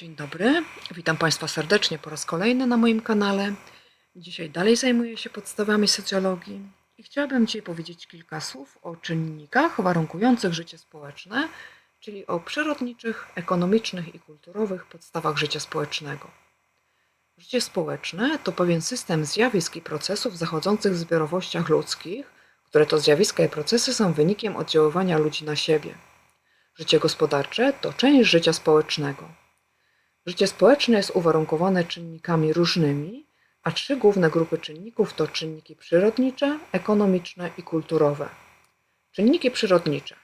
Dzień dobry, witam Państwa serdecznie po raz kolejny na moim kanale. Dzisiaj dalej zajmuję się podstawami socjologii i chciałabym dzisiaj powiedzieć kilka słów o czynnikach warunkujących życie społeczne, czyli o przyrodniczych, ekonomicznych i kulturowych podstawach życia społecznego. Życie społeczne to pewien system zjawisk i procesów zachodzących w zbiorowościach ludzkich, które to zjawiska i procesy są wynikiem oddziaływania ludzi na siebie. Życie gospodarcze to część życia społecznego. Życie społeczne jest uwarunkowane czynnikami różnymi, a trzy główne grupy czynników to czynniki przyrodnicze, ekonomiczne i kulturowe. Czynniki przyrodnicze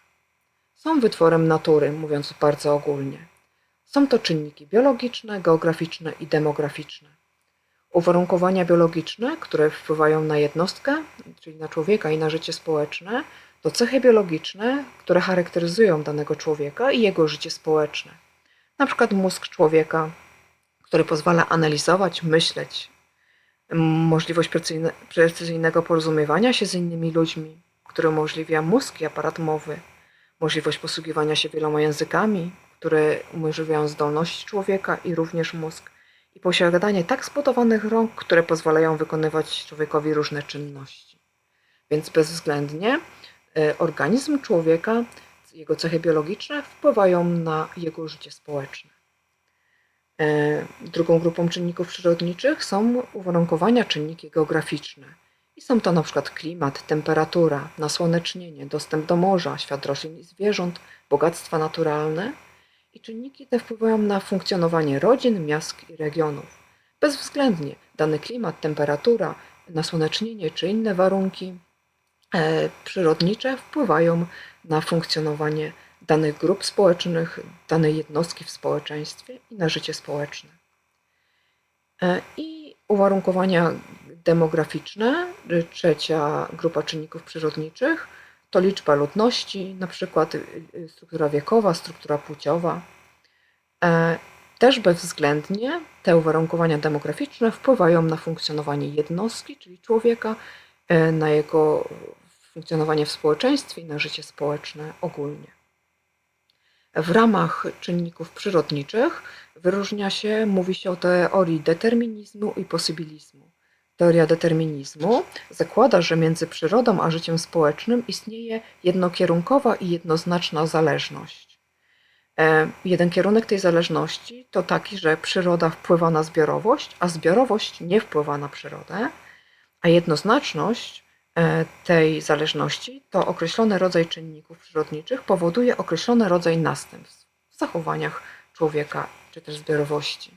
są wytworem natury, mówiąc bardzo ogólnie. Są to czynniki biologiczne, geograficzne i demograficzne. Uwarunkowania biologiczne, które wpływają na jednostkę, czyli na człowieka i na życie społeczne, to cechy biologiczne, które charakteryzują danego człowieka i jego życie społeczne. Na przykład mózg człowieka, który pozwala analizować, myśleć, możliwość precyzyjne- precyzyjnego porozumiewania się z innymi ludźmi, który umożliwia mózg i aparat mowy, możliwość posługiwania się wieloma językami, które umożliwiają zdolność człowieka i również mózg, i posiadanie tak zbudowanych rąk, które pozwalają wykonywać człowiekowi różne czynności. Więc bezwzględnie e, organizm człowieka, jego cechy biologiczne wpływają na jego życie społeczne. E, Drugą grupą czynników przyrodniczych są uwarunkowania czynniki geograficzne. I są to przykład klimat, temperatura, nasłonecznienie, dostęp do morza, świat roślin i zwierząt, bogactwa naturalne. I czynniki te wpływają na funkcjonowanie rodzin, miast i regionów. Bezwzględnie dany klimat, temperatura, nasłonecznienie czy inne warunki przyrodnicze wpływają na funkcjonowanie danych grup społecznych, danej jednostki w społeczeństwie i na życie społeczne. E, I uwarunkowania demograficzne, y, trzecia grupa czynników przyrodniczych, to liczba ludności, na przykład y, y, struktura wiekowa, struktura płciowa. E, Też bezwzględnie te uwarunkowania demograficzne wpływają na funkcjonowanie jednostki, czyli człowieka, e, na jego funkcjonowanie w społeczeństwie i na życie społeczne ogólnie. W ramach czynników przyrodniczych wyróżnia się, mówi się o teorii determinizmu i posibilizmu. Teoria determinizmu zakłada, że między przyrodą a życiem społecznym istnieje jednokierunkowa i jednoznaczna zależność. E, Jeden kierunek tej zależności to taki, że przyroda wpływa na zbiorowość, a zbiorowość nie wpływa na przyrodę, a jednoznaczność tej zależności to określony rodzaj czynników przyrodniczych powoduje określony rodzaj następstw w zachowaniach człowieka czy też zbiorowości.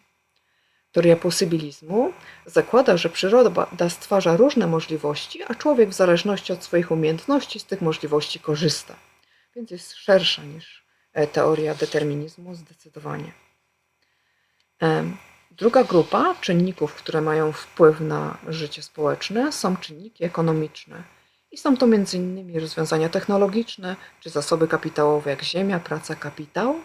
Teoria posibilizmu zakłada, że przyroda stwarza różne możliwości, a człowiek w zależności od swoich umiejętności z tych możliwości korzysta. Więc jest szersza niż e, teoria determinizmu zdecydowanie. Druga grupa czynników, które mają wpływ na życie społeczne, są czynniki ekonomiczne. I są to m.in. rozwiązania technologiczne czy zasoby kapitałowe, jak ziemia, praca, kapitał.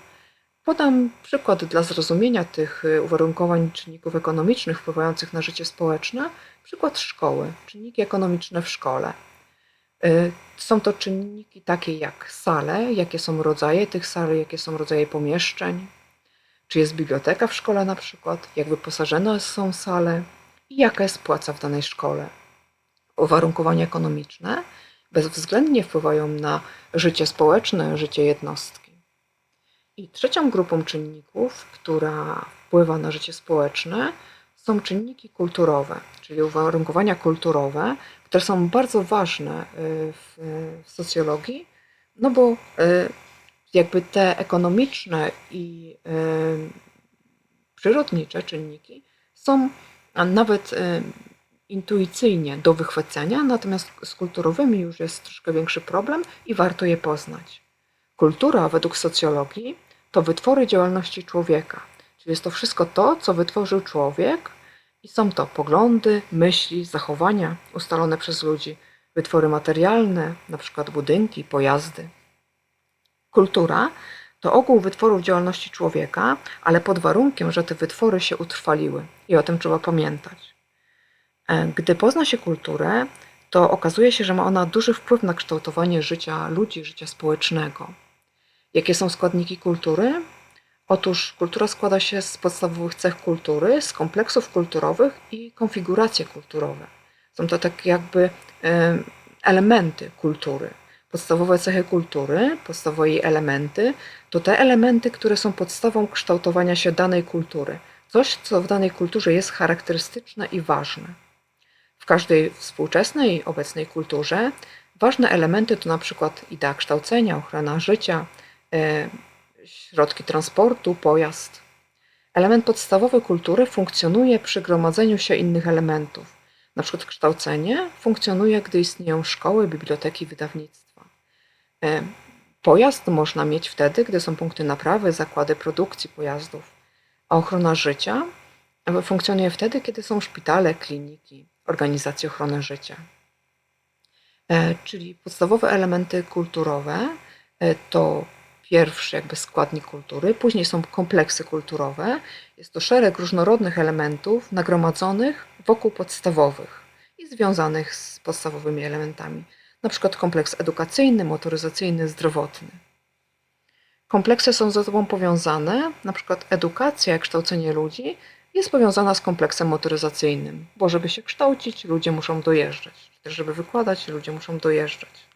Podam przykład dla zrozumienia tych y, uwarunkowań czynników ekonomicznych wpływających na życie społeczne. Przykład szkoły, czynniki ekonomiczne w szkole. Y, Są to czynniki takie jak sale, jakie są rodzaje tych sal, jakie są rodzaje pomieszczeń, czy jest biblioteka w szkole na przykład, jak wyposażone są sale i jaka jest płaca w danej szkole. Uwarunkowania ekonomiczne bezwzględnie wpływają na życie społeczne, życie jednostki. I trzecią grupą czynników, która wpływa na życie społeczne, są czynniki kulturowe, czyli uwarunkowania kulturowe, które są bardzo ważne y, w, w socjologii, no bo y, jakby te ekonomiczne i y, przyrodnicze czynniki są nawet y, intuicyjnie do wychwycenia, natomiast z kulturowymi już jest troszkę większy problem i warto je poznać. Kultura według socjologii to wytwory działalności człowieka, czyli jest to wszystko to, co wytworzył człowiek i są to poglądy, myśli, zachowania ustalone przez ludzi, wytwory materialne, na przykład budynki, pojazdy. Kultura to ogół wytworów działalności człowieka, ale pod warunkiem, że te wytwory się utrwaliły i o tym trzeba pamiętać. E, Gdy pozna się kulturę, to okazuje się, że ma ona duży wpływ na kształtowanie życia ludzi, życia społecznego. Jakie są składniki kultury? Otóż kultura składa się z podstawowych cech kultury, z kompleksów kulturowych i konfiguracje kulturowe. Są to tak jakby e, elementy kultury. Podstawowe cechy kultury, podstawowe jej elementy, to te elementy, które są podstawą kształtowania się danej kultury. Coś, co w danej kulturze jest charakterystyczne i ważne. W każdej współczesnej, obecnej kulturze ważne elementy to na przykład idea kształcenia, ochrona życia, e, środki transportu, pojazd. Element podstawowy kultury funkcjonuje przy gromadzeniu się innych elementów. Na przykład kształcenie funkcjonuje, gdy istnieją szkoły, biblioteki, wydawnictwa. E, Pojazd można mieć wtedy, gdy są punkty naprawy, zakłady produkcji pojazdów, a ochrona życia e, funkcjonuje wtedy, kiedy są szpitale, kliniki, organizacje ochrony życia. E, Czyli podstawowe elementy kulturowe to pierwszy jakby składnik kultury, później są kompleksy kulturowe. Jest to szereg różnorodnych elementów nagromadzonych wokół podstawowych i związanych z podstawowymi elementami, przykład kompleks edukacyjny, motoryzacyjny, zdrowotny. Kompleksy są ze sobą powiązane, przykład edukacja, kształcenie ludzi jest powiązana z kompleksem motoryzacyjnym, bo żeby się kształcić, ludzie muszą dojeżdżać, też żeby wykładać, ludzie muszą dojeżdżać.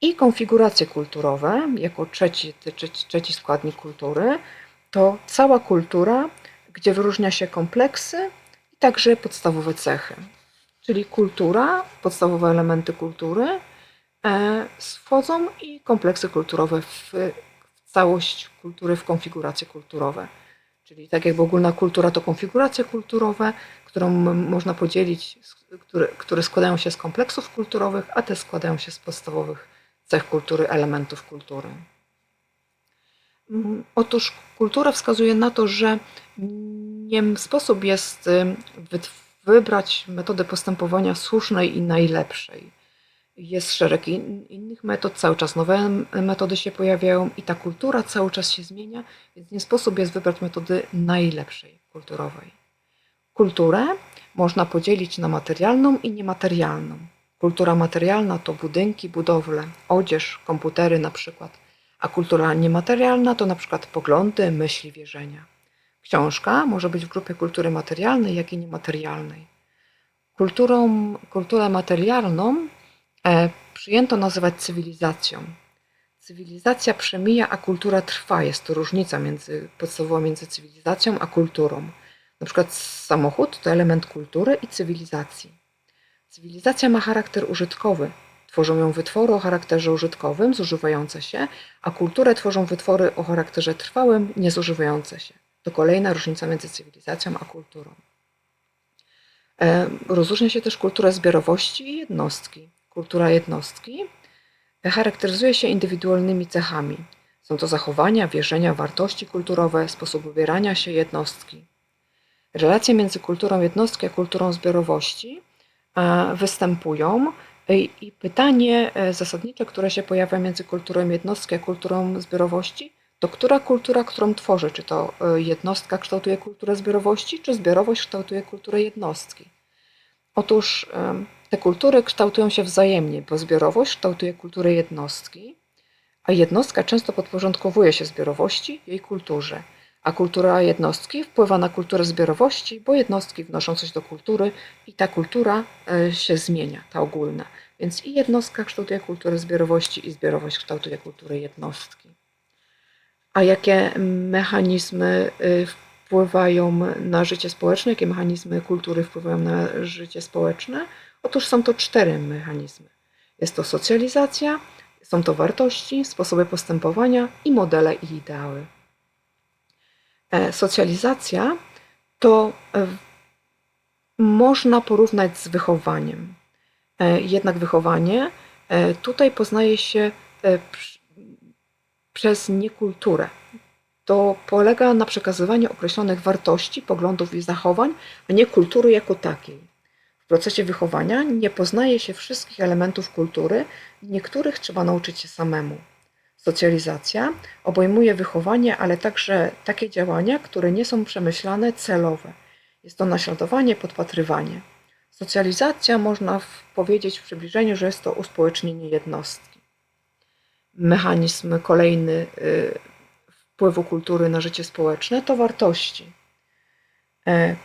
I konfiguracje kulturowe, jako trzeci, trzeci, trzeci składnik kultury, to cała kultura, gdzie wyróżnia się kompleksy i także podstawowe cechy. Czyli kultura, podstawowe elementy kultury e, wchodzą i kompleksy kulturowe w, w całość kultury, w konfiguracje kulturowe. Czyli tak jakby ogólna kultura to konfiguracje kulturowe, którą można podzielić, które, które składają się z kompleksów kulturowych, a te składają się z podstawowych cech kultury, elementów kultury. Mm, Otóż kultura wskazuje na to, że nie sposób jest ym, wyt- wybrać metodę postępowania słusznej i najlepszej. Jest szereg in, innych metod, cały czas nowe metody się pojawiają i ta kultura cały czas się zmienia, więc nie sposób jest wybrać metody najlepszej kulturowej. Kulturę można podzielić na materialną i niematerialną. Kultura materialna to budynki, budowle, odzież, komputery na przykład, a kultura niematerialna to na przykład poglądy, myśli, wierzenia. Książka może być w grupie kultury materialnej, jak i niematerialnej. Kulturą, kulturę materialną e, przyjęto nazywać cywilizacją. Cywilizacja przemija, a kultura trwa. Jest to różnica między, podstawowa między cywilizacją a kulturą. Na przykład samochód to element kultury i cywilizacji. Cywilizacja ma charakter użytkowy. Tworzą ją wytwory o charakterze użytkowym, zużywające się, a kulturę tworzą wytwory o charakterze trwałym, niezużywające się. To kolejna różnica między cywilizacją a kulturą. E, Rozróżnia się też kultura zbiorowości i jednostki. Kultura jednostki charakteryzuje się indywidualnymi cechami. Są to zachowania, wierzenia, wartości kulturowe, sposób ubierania się jednostki. Relacje między kulturą jednostki a kulturą zbiorowości e, występują i i pytanie e, zasadnicze, które się pojawia między kulturą jednostki a kulturą zbiorowości, to która kultura, którą tworzy? Czy to e, jednostka kształtuje kulturę zbiorowości, czy zbiorowość kształtuje kulturę jednostki? Otóż te kultury kształtują się wzajemnie, bo zbiorowość kształtuje kulturę jednostki, a jednostka często podporządkowuje się zbiorowości, jej kulturze, a kultura jednostki wpływa na kulturę zbiorowości, bo jednostki wnoszą coś do kultury i ta kultura e, się zmienia, ta ogólna. Więc i jednostka kształtuje kulturę zbiorowości, i zbiorowość kształtuje kulturę jednostki. A jakie mechanizmy y, wpływają na życie społeczne? Jakie mechanizmy kultury wpływają na życie społeczne? Otóż są to cztery mechanizmy. Jest to socjalizacja, są to wartości, sposoby postępowania i modele i ideały. E, Socjalizacja to e, można porównać z wychowaniem. E, Jednak wychowanie tutaj poznaje się przez niekulturę. To polega na przekazywaniu określonych wartości, poglądów i zachowań, a nie kultury jako takiej. W procesie wychowania nie poznaje się wszystkich elementów kultury, niektórych trzeba nauczyć się samemu. Socjalizacja obejmuje wychowanie, ale także takie działania, które nie są przemyślane, celowe. Jest to naśladowanie, podpatrywanie. Socjalizacja można powiedzieć w przybliżeniu, że jest to uspołecznienie jednostki. Mechanizm kolejny y, wpływu kultury na życie społeczne to wartości. E,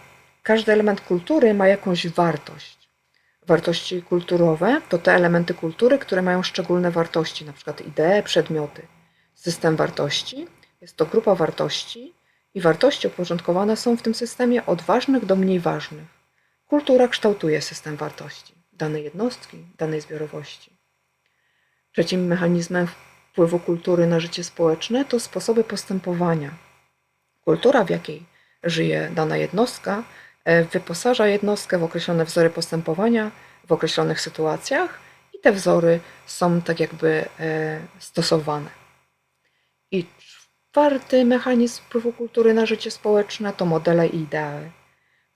Każdy element kultury ma jakąś wartość. Wartości kulturowe to te elementy kultury, które mają szczególne wartości, przykład idee, przedmioty. System wartości jest to grupa wartości i wartości uporządkowane są w tym systemie od ważnych do mniej ważnych. Kultura kształtuje system wartości danej jednostki, danej zbiorowości. Trzecim mechanizmem wpływu kultury na życie społeczne to sposoby postępowania. Kultura, w jakiej żyje dana jednostka, e, wyposaża jednostkę w określone wzory postępowania w określonych sytuacjach i te wzory są tak jakby e, stosowane. I czwarty mechanizm wpływu kultury na życie społeczne to modele i ideały.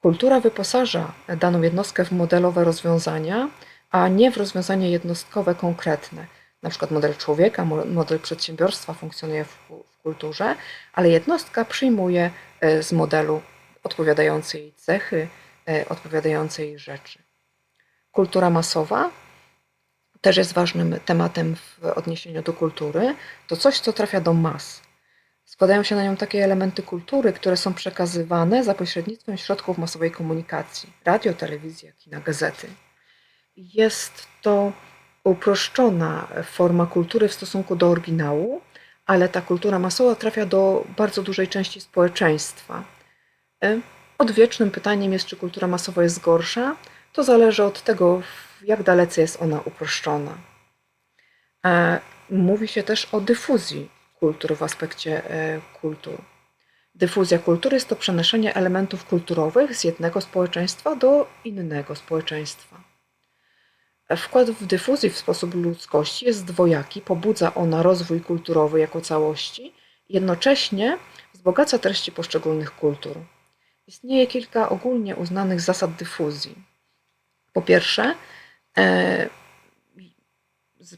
Kultura wyposaża daną jednostkę w modelowe rozwiązania, a nie w rozwiązania jednostkowe konkretne. Na przykład model człowieka, mo- model przedsiębiorstwa funkcjonuje w, w kulturze, ale jednostka przyjmuje e, z modelu odpowiadające jej cechy, e, odpowiadające jej rzeczy. Kultura masowa też jest ważnym tematem w odniesieniu do kultury. To coś, co trafia do mas. Składają się na nią takie elementy kultury, które są przekazywane za pośrednictwem środków masowej komunikacji radio, telewizja, kina, gazety. Jest to uproszczona forma kultury w stosunku do oryginału, ale ta kultura masowa trafia do bardzo dużej części społeczeństwa. E, Odwiecznym pytaniem jest, czy kultura masowa jest gorsza. To zależy od tego, jak dalece jest ona uproszczona. E, Mówi się też o dyfuzji kultur w aspekcie e, kultur. Dyfuzja kultury jest to przenoszenie elementów kulturowych z jednego społeczeństwa do innego społeczeństwa. Wkład w dyfuzji w sposób ludzkości jest dwojaki, pobudza ona rozwój kulturowy jako całości, jednocześnie wzbogaca treści poszczególnych kultur. Istnieje kilka ogólnie uznanych zasad dyfuzji. Po pierwsze, e,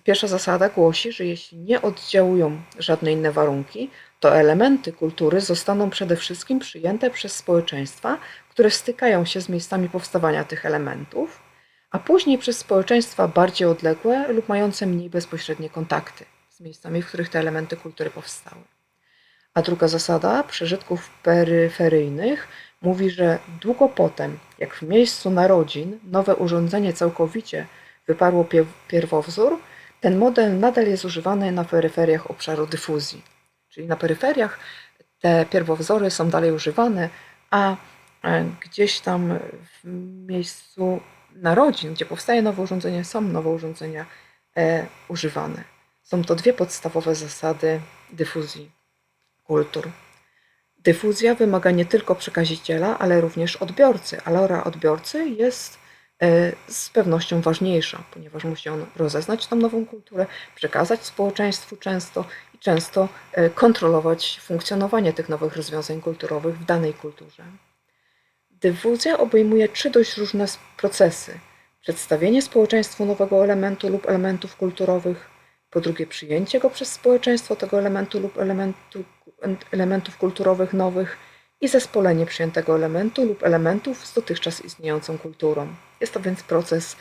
pierwsza zasada głosi, że jeśli nie oddziałują żadne inne warunki, to elementy kultury zostaną przede wszystkim przyjęte przez społeczeństwa, które stykają się z miejscami powstawania tych elementów, a później przez społeczeństwa bardziej odległe lub mające mniej bezpośrednie kontakty z miejscami, w których te elementy kultury powstały. A druga zasada przeżytków peryferyjnych mówi, że długo potem, jak w miejscu narodzin nowe urządzenie całkowicie wyparło pie- pierwowzór, ten model nadal jest używany na peryferiach obszaru dyfuzji. Czyli na peryferiach te pierwowzory są dalej używane, a e, gdzieś tam w miejscu narodzin, gdzie powstaje nowe urządzenie, są nowe urządzenia e, używane. Są to dwie podstawowe zasady dyfuzji kultur. Dyfuzja wymaga nie tylko przekaziciela, ale również odbiorcy, a odbiorcy jest e, z pewnością ważniejsza, ponieważ musi on rozeznać tą nową kulturę, przekazać społeczeństwu często i często e, kontrolować funkcjonowanie tych nowych rozwiązań kulturowych w danej kulturze. Dyfuzja obejmuje trzy dość różne procesy. Przedstawienie społeczeństwu nowego elementu lub elementów kulturowych, po drugie przyjęcie go przez społeczeństwo tego elementu lub elementu, elementów kulturowych nowych i zespolenie przyjętego elementu lub elementów z dotychczas istniejącą kulturą. Jest to więc proces,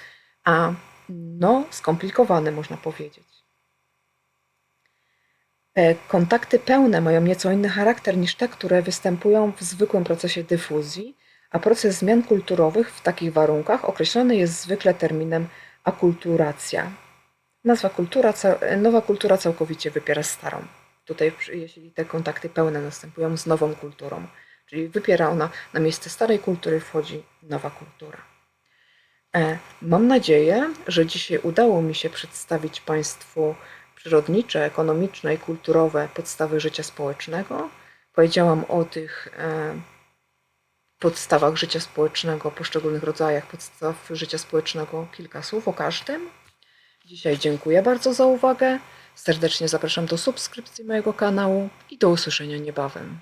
a no, skomplikowany można powiedzieć. E, Kontakty pełne mają nieco inny charakter niż te, które występują w zwykłym procesie dyfuzji, a proces zmian kulturowych w takich warunkach określony jest zwykle terminem akulturacja. Nazwa kultura, nowa kultura całkowicie wypiera starą. Tutaj, jeśli te kontakty pełne następują z nową kulturą, czyli wypiera ona, na miejsce starej kultury wchodzi nowa kultura. E, Mam nadzieję, że dzisiaj udało mi się przedstawić Państwu przyrodnicze, ekonomiczne i kulturowe podstawy życia społecznego. Powiedziałam o tych e, podstawach życia społecznego, poszczególnych rodzajach podstaw życia społecznego, kilka słów o każdym. Dzisiaj dziękuję bardzo za uwagę. Serdecznie zapraszam do subskrypcji mojego kanału i do usłyszenia niebawem.